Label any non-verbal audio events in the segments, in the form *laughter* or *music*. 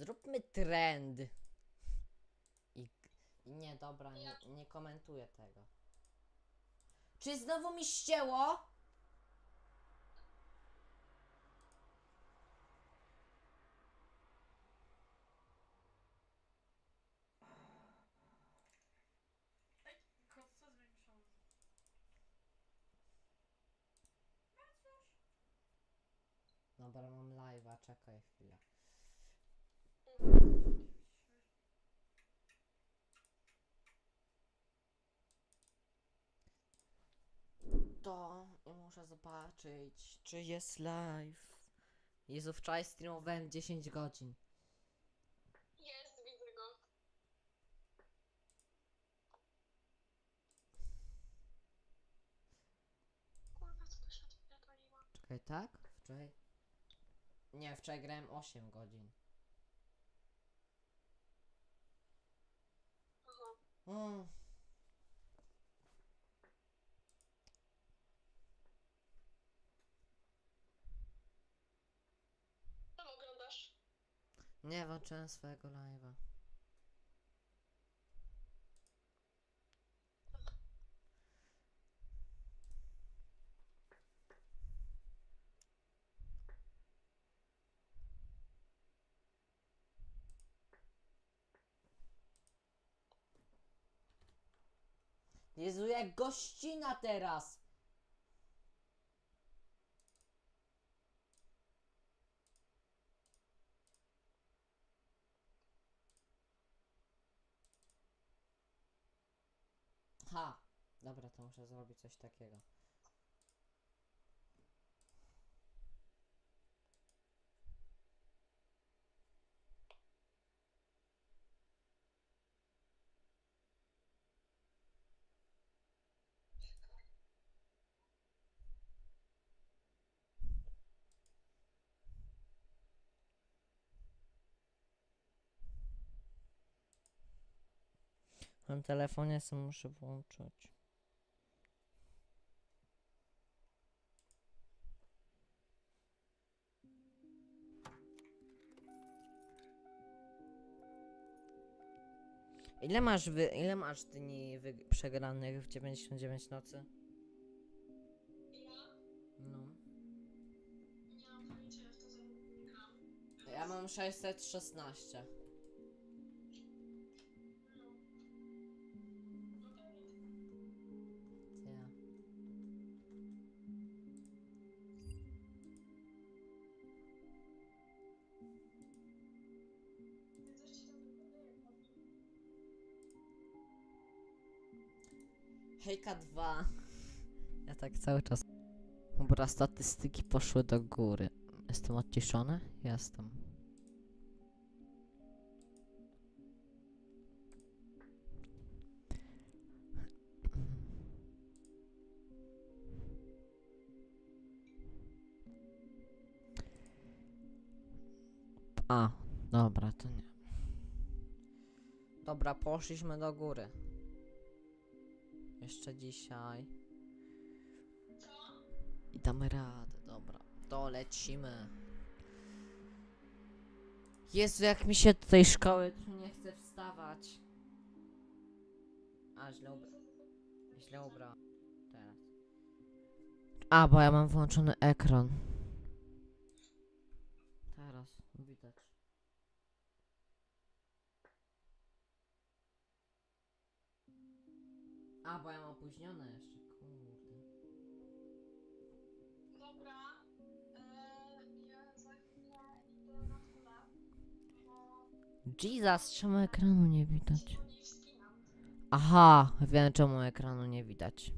Zróbmy trend. I, i nie, dobra, nie, nie komentuję tego. Czy znowu mi ścięło? Dobra, mam live'a, czekaj chwilę. To i muszę zobaczyć, czy jest live. Jezu, wczoraj streamowałem 10 godzin. Jest, widzę go. Kurwa, co to się odpierdoliło? Czekaj, tak? Wczoraj? Nie, wczoraj grałem 8 godzin. Aha. Mm. Co oglądasz? Nie włączyłem swojego live'a. Jezu, jak gościna teraz! Ha! Dobra, to muszę zrobić coś takiego. Na telefonie sobie muszę włączyć. Ile masz wy, ile masz dni przegranych w 99 nocy? Ja? No. Nie mam pojęcia, jak to za gram. Ja mam 616. Hejka 2. Ja tak cały czas. Dobra, statystyki poszły do góry. Jestem odciszony? Jestem. A, dobra, to nie. Dobra, poszliśmy do góry. Jeszcze dzisiaj. I damy radę, dobra. To lecimy. Jezu, jak mi się do tej szkoły tu nie chce wstawać. A, źle ubra... Źle ubra... Teraz. A, bo ja mam włączony ekran. A, bo ja mam opóźnione jeszcze, kurde. Dobra. Eee, ja za chwilę idę na chwilę. Bo Jesus, czemu ekranu nie widać? się nie wspinam. Aha, wiem czemu ekranu nie widać.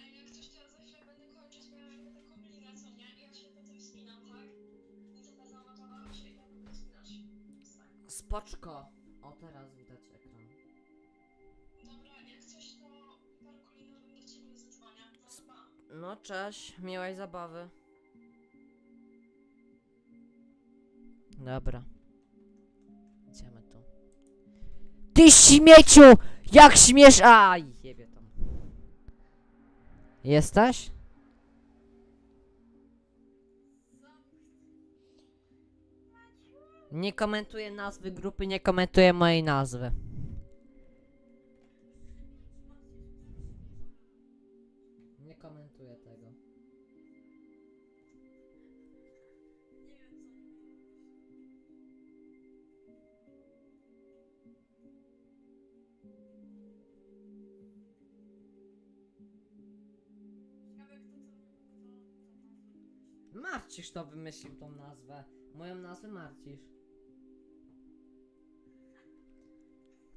Ej, jak coś to ja za chwilę będę kończyć, bo ja robię taką linę, co nie? I ja się potem wspinam, tak? I to bez zamontowało się i ja będę wspinać. Tak. Spoczko. O, teraz widać ekran. No, cześć, miłej zabawy. Dobra. Idziemy tu. Ty śmieciu! Jak śmiesz? Aj, jebie tam. Jesteś? Nie komentuję nazwy grupy, nie komentuję mojej nazwy. Marcisz to wymyślił tą nazwę. Moją nazwę Marcisz.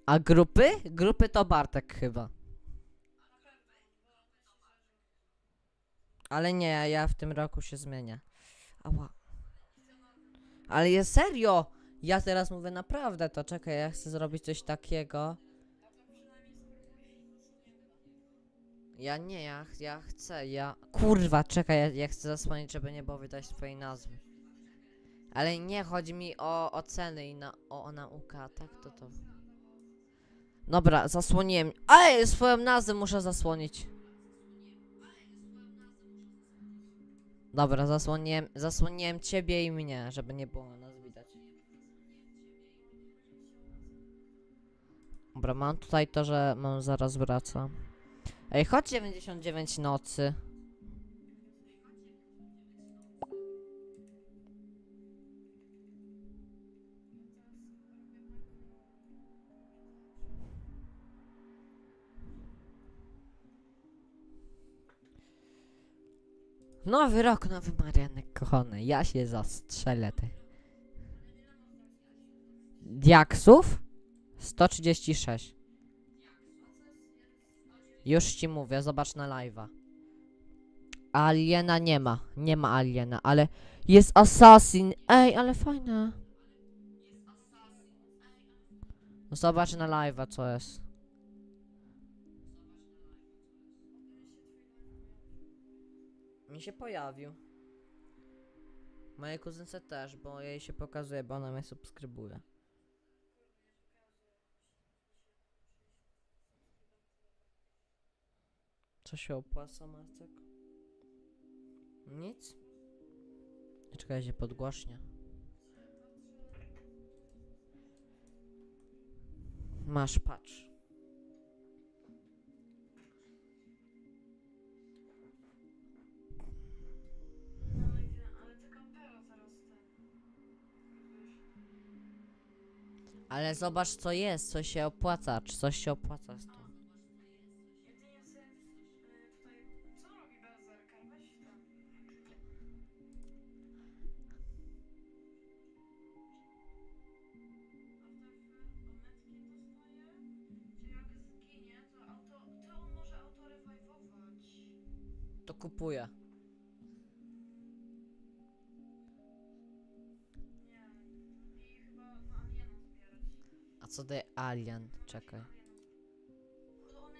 A grupy? Grupy to Bartek chyba. Ale nie, ja w tym roku się zmienię. Ała. Ale jest serio! Ja teraz mówię naprawdę, to czekaj, ja chcę zrobić coś takiego. Ja nie, ja, ja chcę, ja... Kurwa, czekaj, ja, ja chcę zasłonić, żeby nie było widać twojej nazwy. Ale nie, chodzi mi o oceny i na, o, o naukę, tak to to... Dobra, zasłoniłem. Ej, swoją nazwę muszę zasłonić. Dobra, zasłoniłem, zasłoniłem ciebie i mnie, żeby nie było nas widać. Dobra, mam tutaj to, że mam zaraz wraca. Ej, chodź 99 nocy. Nowy rok, nowy Marianek kochany. Ja się zastrzelę ty. Diaksów? 136. Już ci mówię, zobacz na live'a. Aliena nie ma, nie ma aliena, ale jest assassin. Ej, ale fajne. No Zobacz na live'a co jest. Mi się pojawił. Mojej kuzynce też, bo jej się pokazuje, bo ona mnie subskrybuje. Co się opłaca, Marcek? Nic? Czekaj, się podgłośnie. Masz, patrz. Ale zobacz co jest, co się opłaca, czy coś się opłaca z tym. Kupuję. A co daje Alien? Czekaj. To on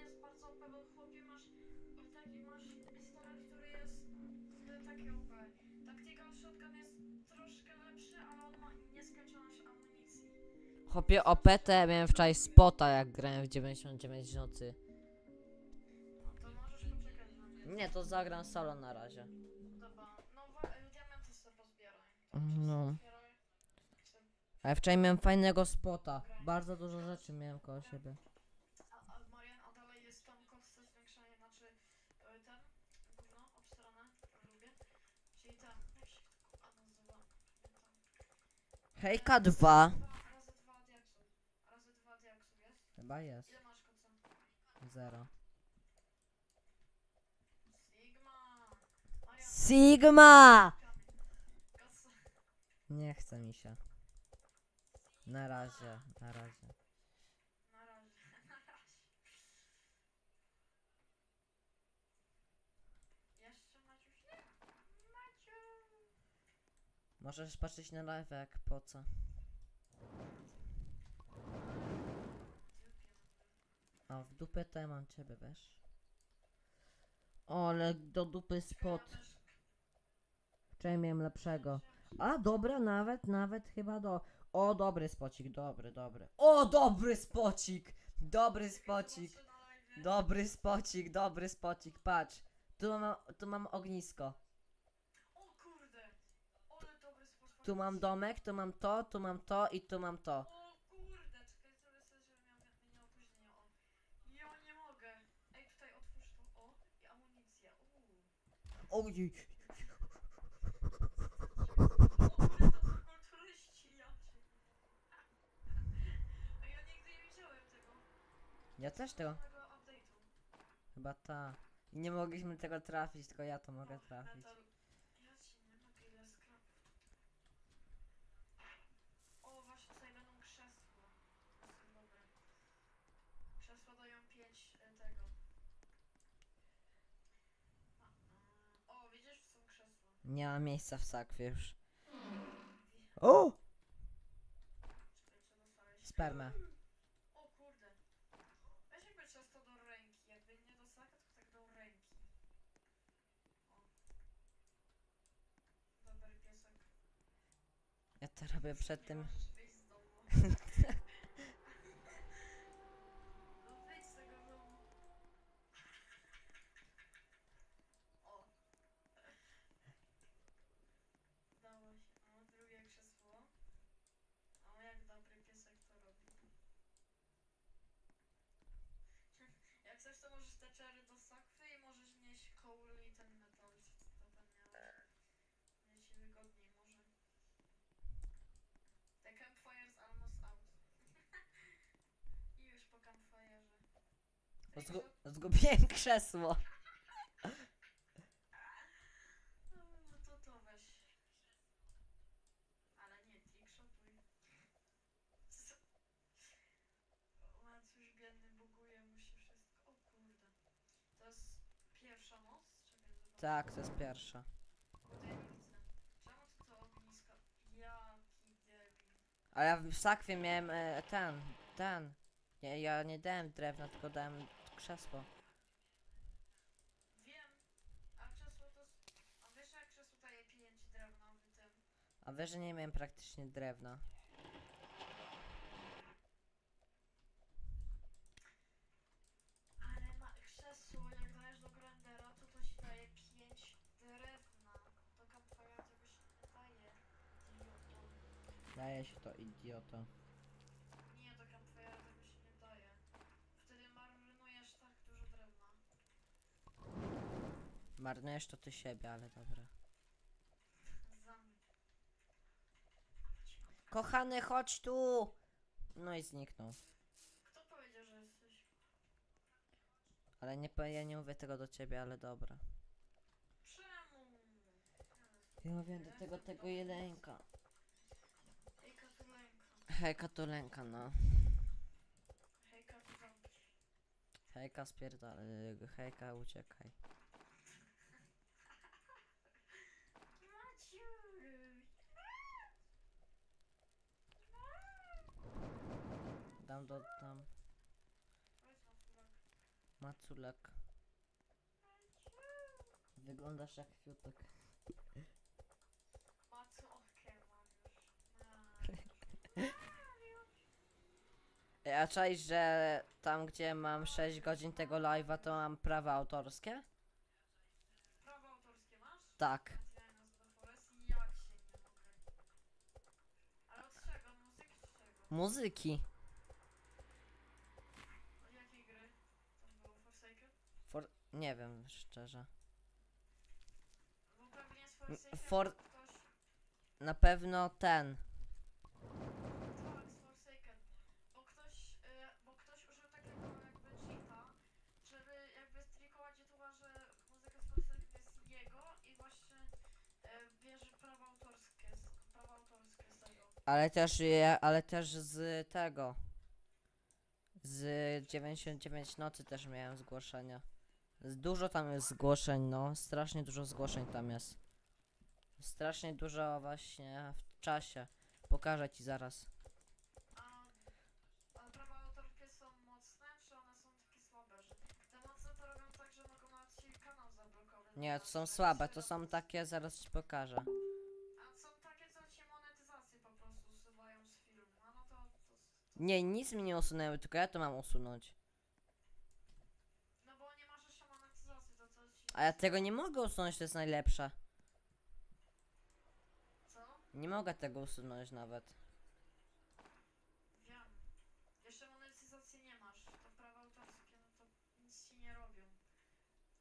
miałem wczoraj spota jak grałem w 99 nocy. Nie, to zagram solo na razie. Dobra, no wa- diamenty sobie pozbieraj. No. Zbieraj. Ale wczoraj miałem fajnego spota. Bardzo dużo rzeczy miałem koło siebie. A, a Marian, a dalej jest tam kostce zwiększanie, znaczy ten, gówno, obstrane, lubię. Czyli ten, jak się to kurwa nazywa? Pamiętam. Hejka 2. Dwa- Razy dwa diaksów. Razy dwa diaksów jest? Chyba jest. Ile masz koca? Zero. Sigma! Marian, Sigma! Nie chce mi się. Na razie, na razie. Możesz patrzeć na live jak po co. A w dupę to ja mam ciebie, wiesz? O, ale do dupy spot. Wczoraj miałem lepszego. A, dobra, nawet, nawet chyba do... O, dobry spocik, dobry, dobry. O, dobry spocik! Dobry spocik! Dobry spocik, dobry spocik, patrz. Tu mam, tu mam ognisko. O kurde! Dobry Tu mam domek, tu mam to, tu mam to i tu mam to. O kurde, czekaj, zrobię sobie, żebym miał mi- miał opóźnienie, o. Ja nie mogę. Ej, tutaj otwórz to, o. I amunicja, uuu. Ojej. O kurde, to są kulturyści, ja cię. A ja nigdy nie widziałem tego. Ja też tego. Chyba ta. I nie mogliśmy tego trafić, tylko ja to mogę O, trafić. O, właśnie tutaj będą krzesła. Krzesła dają 5 tego. A, a, o, widzisz, są krzesła. Nie ma miejsca w sakwie już. O! Co dostałeś? Spermę. O kurde. Weź jakby ciasto do ręki. Jakby nie do saka, tylko tak do ręki. O. Dobry piesek. Ja to robię przed Nie tym. możesz wyjść z domu. no wyjdź z tego domu. O. Drugie krzesło. Jak dobry piesek to robi. Jak chcesz, to możesz te czery do sakwy i możesz nieść koły i ten metal, to tam miałeś. Będzie ci wygodniej może. The campfire's almost out. I już po campfire'ze. Zgu zgubiłem krzesło. No to to weź. Ale nie, trickshotuj. Co? Biedny buguje się wszystko. O kurde. To jest pierwsza noc? Tak, to jest pierwsza. To ja nie widzę. Czemu ty to ognisko? A ja w sakwie miałem e, ten, ten. Ja, ja nie dałem drewna, tylko dałem krzesło. Wiem. A krzesło to... A wiesz jak krzesło daje 5 drewna w tym? A wiesz, że nie miałem praktycznie drewna. Ale ma krzesło, jak dajesz do grandera, to to ci daje 5 drewna. Do campfire'a tego się nie daje. Idioto. Daje się to idioto. Nie, do campfire'a tego się nie daje. Wtedy marnujesz tak dużo drewna. Marnujesz to ty siebie, ale dobra. Kochany, chodź tu! No i zniknął. Kto powiedział, że jesteś? Ale nie, po- ja nie mówię tego do ciebie, ale dobra. Czemu? Ja mówię do tego, tego jelenka. Hejka tu lęka. Hejka to lęka, no. Hejka tu zamki. Hejka spierdala, hejka uciekaj. Dam do tam Chodź na chwilę. maculek. Wyglądasz jak fiutek. Macu, okej, Mariusz. Ej, A czaisz, że tam gdzie mam 6 godzin tego live'a to mam prawa autorskie? Prawa autorskie masz? Tak. Materialne z The Forest? Jak się nie mogę. Ale od czego? Muzyki czy czego? Muzyki. Od jakiej gry? Tam było Forsaken? For... Nie wiem, szczerze. Bo pewnie z Forsaken for- ktoś... Na pewno ten. Tak, z Forsaken. Bo ktoś, y, bo ktoś użył takiego jakby cheata, żeby jakby strikować YouTube'a, że muzyka z Forsaken jest jego i właśnie y, bierze prawa autorskie, z, prawa autorskie z tego. Ale też, je- ale też z tego. Z 99 nocy też miałem zgłoszenia. Z- Dużo tam jest zgłoszeń, no. Strasznie dużo zgłoszeń tam jest. Strasznie dużo właśnie w czasie. Pokażę ci zaraz. A, a prawa autorskie są mocne, czy one są takie słabe? Że te mocne to robią tak, że mogą nawet ci kanał zablokować. Nie, to są Tak słabe, się to są robi. takie, zaraz ci pokażę. A są takie, co ci monetyzację po prostu usuwają z filmu. A no to... to, to Nie, nic mi nie usunęły, tylko ja to mam usunąć. no bo nie masz jeszcze monetyzacji, to co ci... A ja tego nie mogę usunąć, to jest najlepsze. Co? Nie mogę tego usunąć nawet. Wiem. Jeszcze monetyzacji nie masz. To prawa autorskie, no to nic ci nie robią.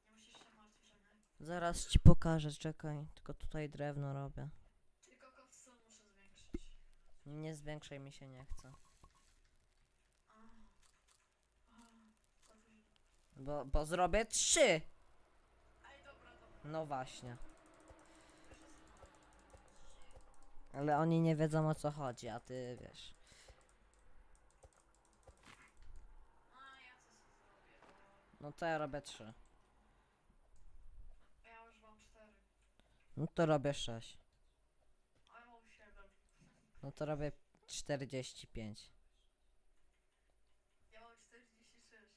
Nie musisz się martwić o nie. Zaraz ci pokażę, czekaj. Tylko tutaj drewno robię. Tylko cobblestone muszę zwiększyć. Nie zwiększaj mi się nie chce. A. A. To wy- Bo, bo zrobię trzy! No właśnie. Ale oni nie wiedzą o co chodzi, a ty wiesz. No to ja robię trzy. Ja już mam cztery. No to robię sześć. A ja mam siedem. No to robię 45. Ja mam 46.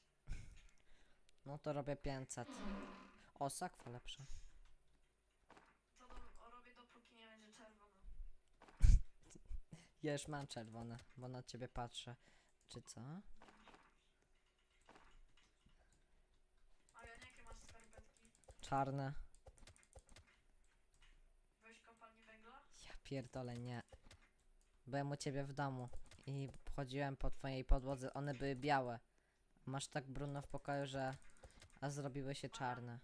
No to robię 500. O, sakwa lepsza. To do, robię dopóki nie będzie czerwona. Ja już mam czerwone, bo na ciebie patrzę. Czy co? A ja jakie masz skarpetki? Czarne. Weź kopalni węgla? Ja pierdolę, nie. Byłem u ciebie w domu i chodziłem po twojej podłodze, one były białe. Masz tak brudno w pokoju, że... A zrobiły się czarne.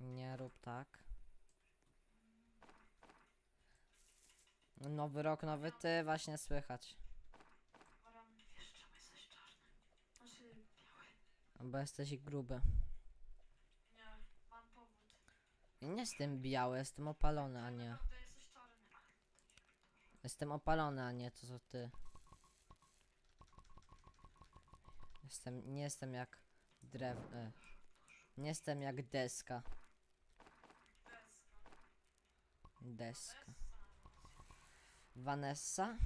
Nie rób tak. Nowy rok, nowy ty, właśnie słychać. Wiesz czemu jesteś czarny? Znaczy biały. Bo jesteś gruby. Nie, mam powód. Nie jestem biały, jestem opalony, a nie. Jestem opalony, a nie to co ty. Jestem, nie jestem jak drew... E, nie jestem jak deska. Deska. Vanessa?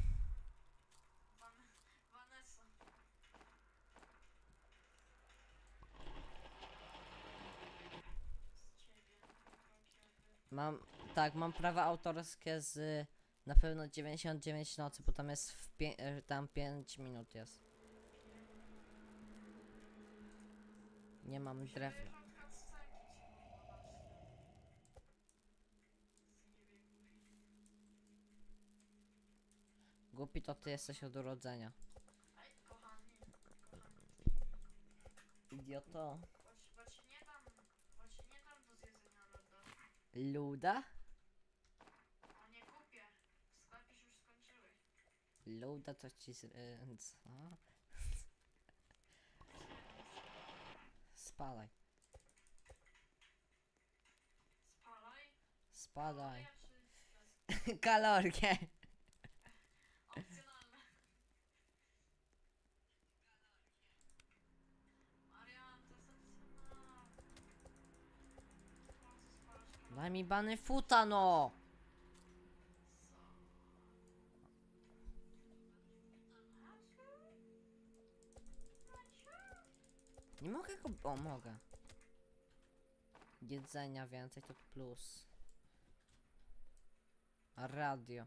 Mam, tak, mam prawa autorskie z na pewno 99 nocy, bo tam jest w e, tam 5 minut jest. Nie mam drewna. Wiesz, od cutscenki ci zobaczcie. Z niebie głupi. To ty jesteś od urodzenia. Kochani. kochani. Idioto. Ci nie dam, ci nie dam do zjedzenia loda. Luda? O nie kupię. W sklepie się już skończyły. Luda to ci z... E, co? Spadaj. Spalaj. Spadaj. *laughs* Kalorie czy bez- Kalorie. Opcjonalne. Marian, to jest opcjonalne. Po co spalasz kalorie? Daj mi bany futa, no! Nie mogę go... O, mogę. Jedzenia więcej to plus. Radio.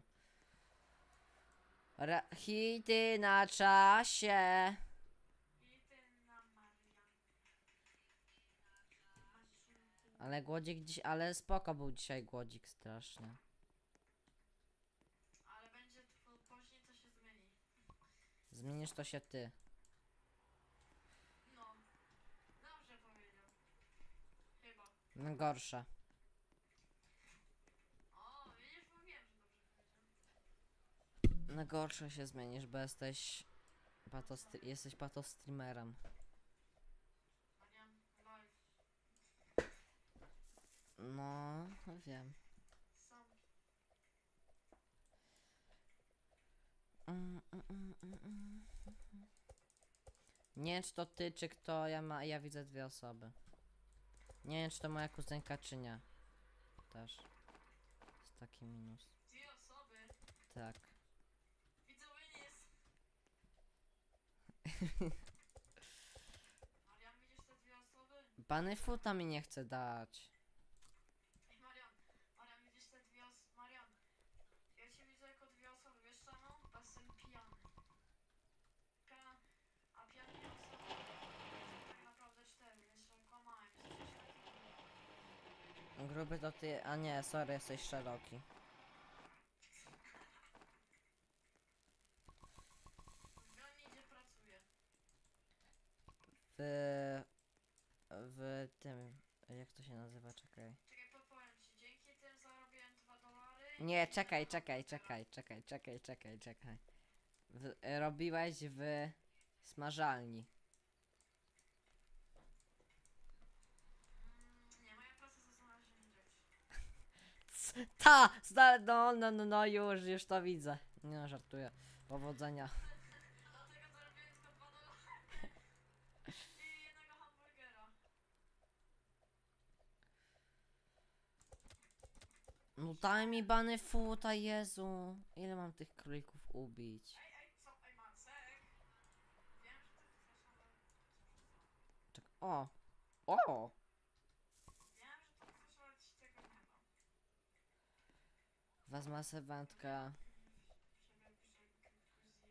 Ra hity na czasie. Ale głodzik dziś... Ale spoko był dzisiaj głodzik strasznie. Ale będzie to później to się zmieni. Zmienisz to się ty. No. Dobrze powiedział. Chyba. No gorsze. O, widzisz, mówiłem, że dobrze powiedział. Na gorsze się zmienisz, bo jesteś... Patostri jesteś patostreamerem. Marian, No, wiem. Mm, mm. Nie wiem, czy to ty, czy kto, ja, ma, ja widzę dwie osoby. Nie wiem, czy to moja kuzynka, czy nie. Też. Jest taki minus. Dwie osoby. Tak. Widzowie nie jest. *laughs* Marian, widzisz te dwie osoby? Bany futa mi nie chce dać. Ej, Marian, Marian, widzisz te dwie osoby? Marian, ja cię widzę jako dwie osoby, wiesz czemu? Bo jestem pijany. Ka- A pijani osoby tak naprawdę cztery, więc że kłamałem, jest coś takiego. Gruby to ty, a nie, sorry, jesteś szeroki. Zgadnij gdzie pracuję. W... W tym... Jak to się nazywa? Czekaj. Czekaj, podpowiem ci. Dzięki tym zarobiłem 2 dolary. Nie, czekaj, czekaj, czekaj, czekaj, czekaj, czekaj, czekaj. W, robiłeś w smażalni. Mm, nie, moja praca to znalezienie rzeczy. C- *laughs* Ta! Zda, no, no, no, no, już, już to widzę. Nie no, żartuję. Powodzenia. Dlatego *laughs* zarobiłem tylko 2 dolary. I jednego hamburgera. No daj mi bany futa, Jezu. Ile mam tych królików ubić? Ej, ej, co? Ej, Marcek. Wiem, że ty chcesz, ale... Czek o! O! Wiem, że to chcesz, ale ci tego nie dam. Wezmę brzeg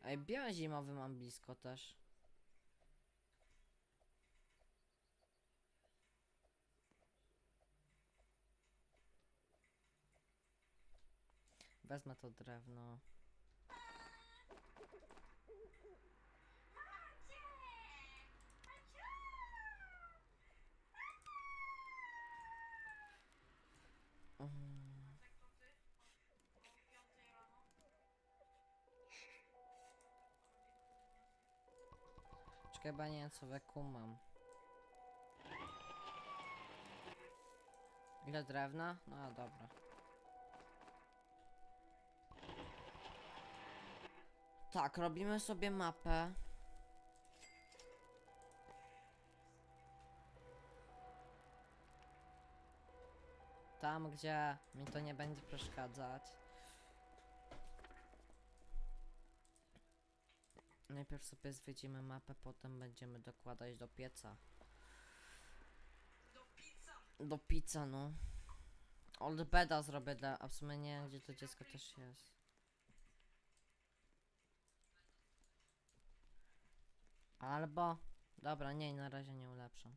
Ej, białe zimowy mam blisko też. Wezmę to drewno. Ja nie co weku mam. Ile drewna? No dobra. Tak, robimy sobie mapę. Tam, gdzie mi to nie będzie przeszkadzać. Najpierw sobie zwiedzimy mapę, potem będziemy dokładać do pieca. Do pizza! Do pizza, no. Old beda zrobię dla, a w sumie nie gdzie to dziecko też jest. Albo... Dobra, nie, na razie nie ulepszam.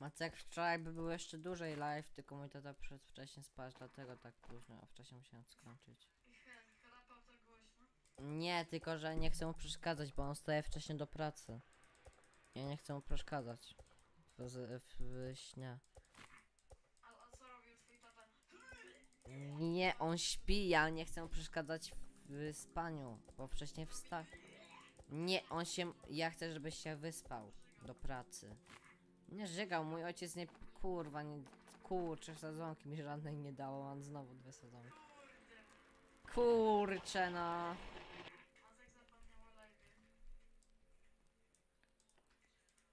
Macek, wczoraj by był jeszcze dłużej live, tylko mój tata przed wcześnie spać, dlatego tak późno, a wcześniej musiałem skończyć. Nie, tylko że nie chcę mu przeszkadzać, bo on staje wcześniej do pracy. Ja nie chcę mu przeszkadzać w, w, w śnie. A, a co robił twój tata? Nie, on śpi, ja nie chcę mu przeszkadzać w spaniu, bo wcześniej wsta. Nie, on się. Ja chcę, żebyś się wyspał do pracy. Nie żygał, mój ojciec nie. Kurwa, nie. Kurczę, sadzonki mi żadnej nie dało, mam znowu dwie sadzonki. Kurczę, no.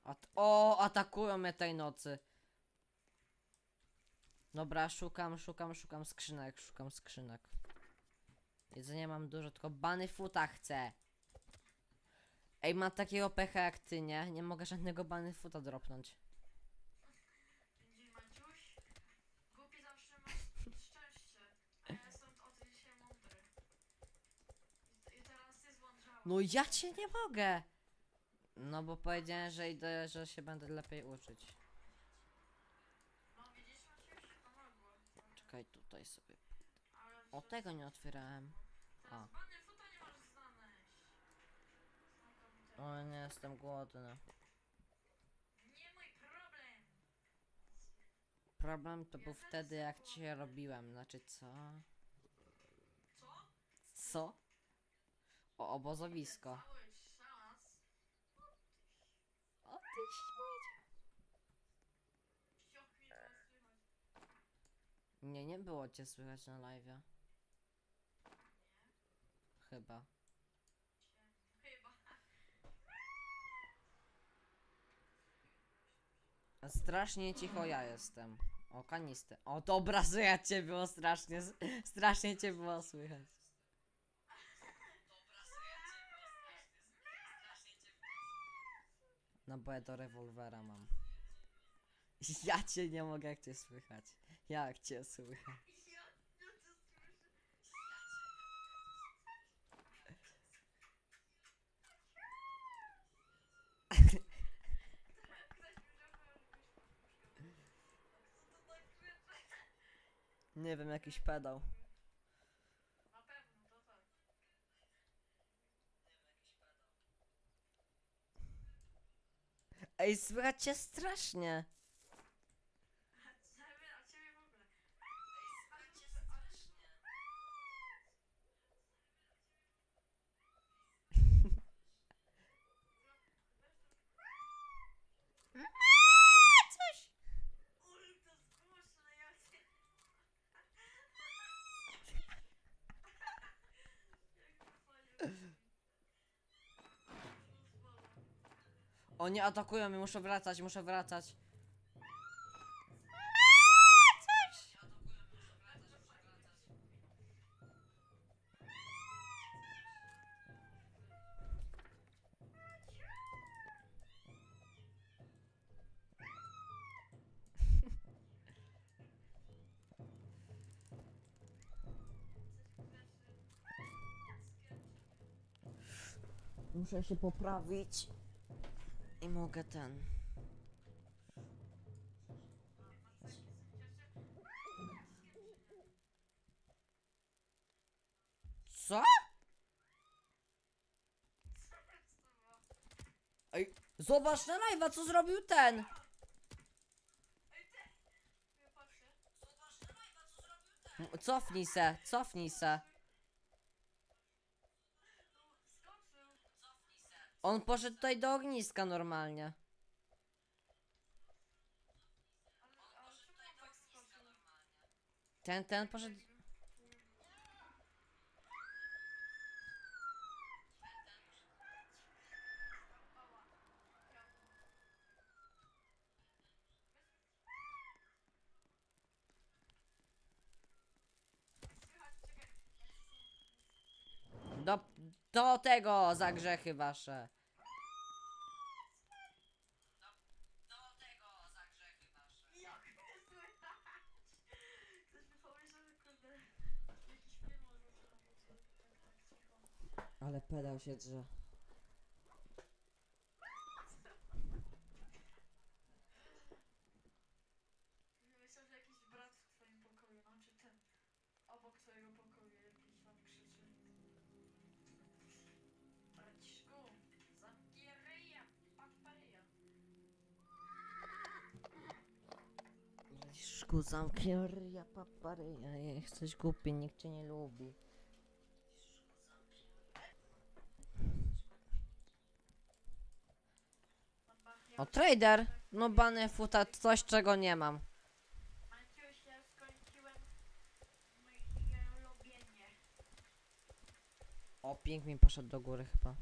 At o, atakują mnie tej nocy. Dobra, szukam, szukam, szukam skrzynek, szukam skrzynek. Jedzenia mam dużo, tylko bany futa chcę. Ej, mam takiego pecha jak ty, nie? Nie mogę żadnego bany futa dropnąć. Widzisz, Maciuś? Głupi zawsze ma szczęście. A ja jestem o tym dzisiaj mądry. I, I teraz ty złączałeś. No ja cię nie mogę. No bo powiedziałem, że idę, że się będę lepiej uczyć. No widzisz, Maciuś? Pomogło. Czekaj, tutaj sobie. Ale O, że- tego nie otwierałem. Teraz a. bany futa nie możesz znaleźć. Znakomite. O, nie jestem głodny. Nie mój problem. Problem to był wtedy, jak cię robiłem. Znaczy, co? Co? Co? O, obozowisko. O, ty? Nie, nie było cię słychać na live. Nie. Chyba. Strasznie cicho ja jestem. O, kanistę. O, dobra, słychać cię było strasznie. Strasznie cię było słychać. No bo ja do rewolwera mam. *laughs* Ja cię nie mogę jak cię słychać. Jak cię słychać? *laughs* Nie wiem, jakiś pedał. Ej, słychać cię strasznie. A ciebie, a ciebie w ogóle. Ej, słuchajcie, strasznie. Coś. Ule, to jest głośne, ja cię... Jak to fajnie. Oni atakują mnie, muszę wracać, muszę wracać. Muszę się poprawić. Mogę ten. Co? Ej, zobacz na live'a, co zrobił ten! Cofnij se, cofnij se. On poszedł tutaj do ogniska normalnie. Ten, ten poszedł... Ała. Ja. Słychać, czekaj. Do, do tego za grzechy wasze. Jak mnie słychać? Ktoś Szku zamknij ryja paparyja, jesteś głupi, nikt cię nie lubi. O, trader! No bany futa, coś czego nie mam. Maciuś, ja skończyłem. O, mi poszedł do góry chyba.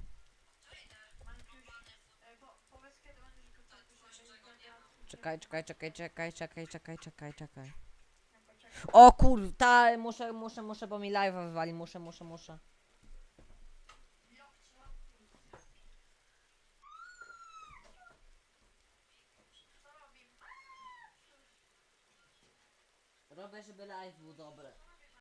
Maciuś, e, po, powiedz kiedy będziesz gotowy, żeby zagrać. Czekaj, czekaj, czekaj, czekaj, czekaj, czekaj, czekaj, czekaj. O kur, ta, muszę, muszę, muszę, bo mi live'a wywali, muszę, muszę, muszę. Robię, żeby live był dobry.